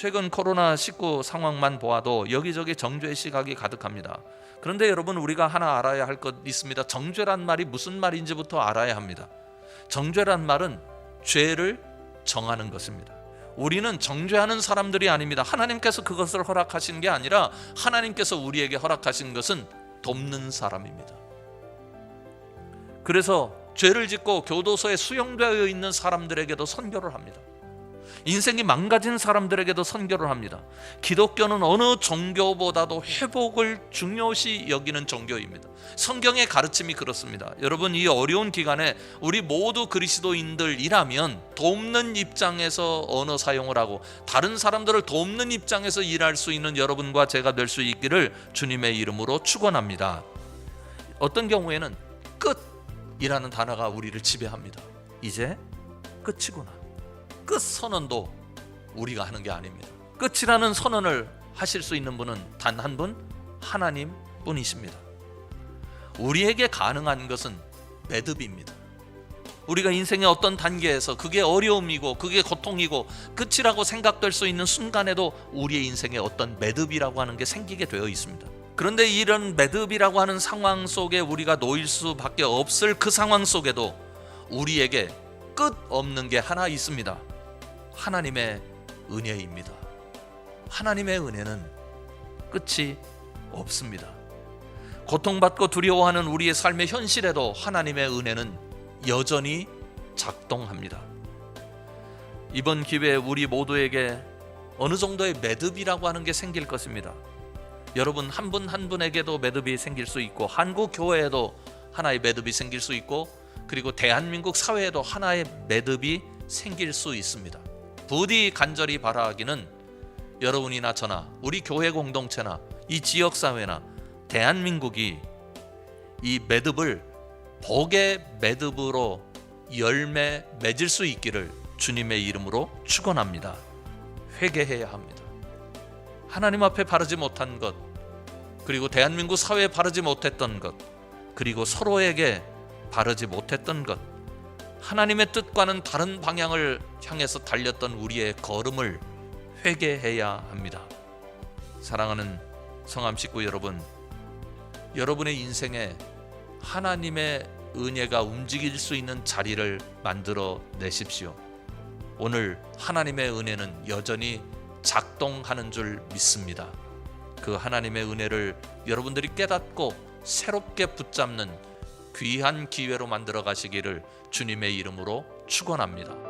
최근 코로나19 상황만 보아도 여기저기 정죄의 시각이 가득합니다. 그런데 여러분 우리가 하나 알아야 할 것 있습니다. 정죄란 말이 무슨 말인지부터 알아야 합니다. 정죄란 말은 죄를 정하는 것입니다. 우리는 정죄하는 사람들이 아닙니다. 하나님께서 그것을 허락하신 게 아니라 하나님께서 우리에게 허락하신 것은 돕는 사람입니다. 그래서 죄를 짓고 교도소에 수용되어 있는 사람들에게도 선교를 합니다. 인생이 망가진 사람들에게도 선교를 합니다. 기독교는 어느 종교보다도 회복을 중요시 여기는 종교입니다. 성경의 가르침이 그렇습니다. 여러분 이 어려운 기간에 우리 모두 그리스도인들이라면 돕는 입장에서 언어 사용을 하고 다른 사람들을 돕는 입장에서 일할 수 있는 여러분과 제가 될 수 있기를 주님의 이름으로 축원합니다. 어떤 경우에는 끝이라는 단어가 우리를 지배합니다. 이제 끝이구나. 끝 선언도 우리가 하는 게 아닙니다. 끝이라는 선언을 하실 수 있는 분은 단 한 분 하나님 뿐이십니다. 우리에게 가능한 것은 매듭입니다. 우리가 인생의 어떤 단계에서 그게 어려움이고 그게 고통이고 끝이라고 생각될 수 있는 순간에도 우리의 인생에 어떤 매듭이라고 하는 게 생기게 되어 있습니다. 그런데 이런 매듭이라고 하는 상황 속에 우리가 놓일 수밖에 없을 그 상황 속에도 우리에게 끝 없는 게 하나 있습니다. 하나님의 은혜입니다. 하나님의 은혜는 끝이 없습니다. 고통받고 두려워하는 우리의 삶의 현실에도 하나님의 은혜는 여전히 작동합니다. 이번 기회에 우리 모두에게 어느 정도의 매듭이라고 하는 게 생길 것입니다. 여러분 한 분한 분에게도 매듭이 생길 수 있고 한국 교회에도 하나의 매듭이 생길 수 있고 그리고 대한민국 사회에도 하나의 매듭이 생길 수 있습니다. 부디 간절히 바라기는 여러분이나 저나 우리 교회 공동체나 이 지역 사회나 대한민국이 이 매듭을 복의 매듭으로 열매 맺을 수 있기를 주님의 이름으로 축원합니다. 회개해야 합니다. 하나님 앞에 바르지 못한 것, 그리고 대한민국 사회에 바르지 못했던 것, 그리고 서로에게 바르지 못했던 것, 하나님의 뜻과는 다른 방향을 향해서 달렸던 우리의 걸음을 회개해야 합니다. 사랑하는 성암 식구 여러분, 여러분의 인생에 하나님의 은혜가 움직일 수 있는 자리를 만들어 내십시오. 오늘 하나님의 은혜는 여전히 작동하는 줄 믿습니다. 그 하나님의 은혜를 여러분들이 깨닫고 새롭게 붙잡는 귀한 기회로 만들어 가시기를 주님의 이름으로 축원합니다.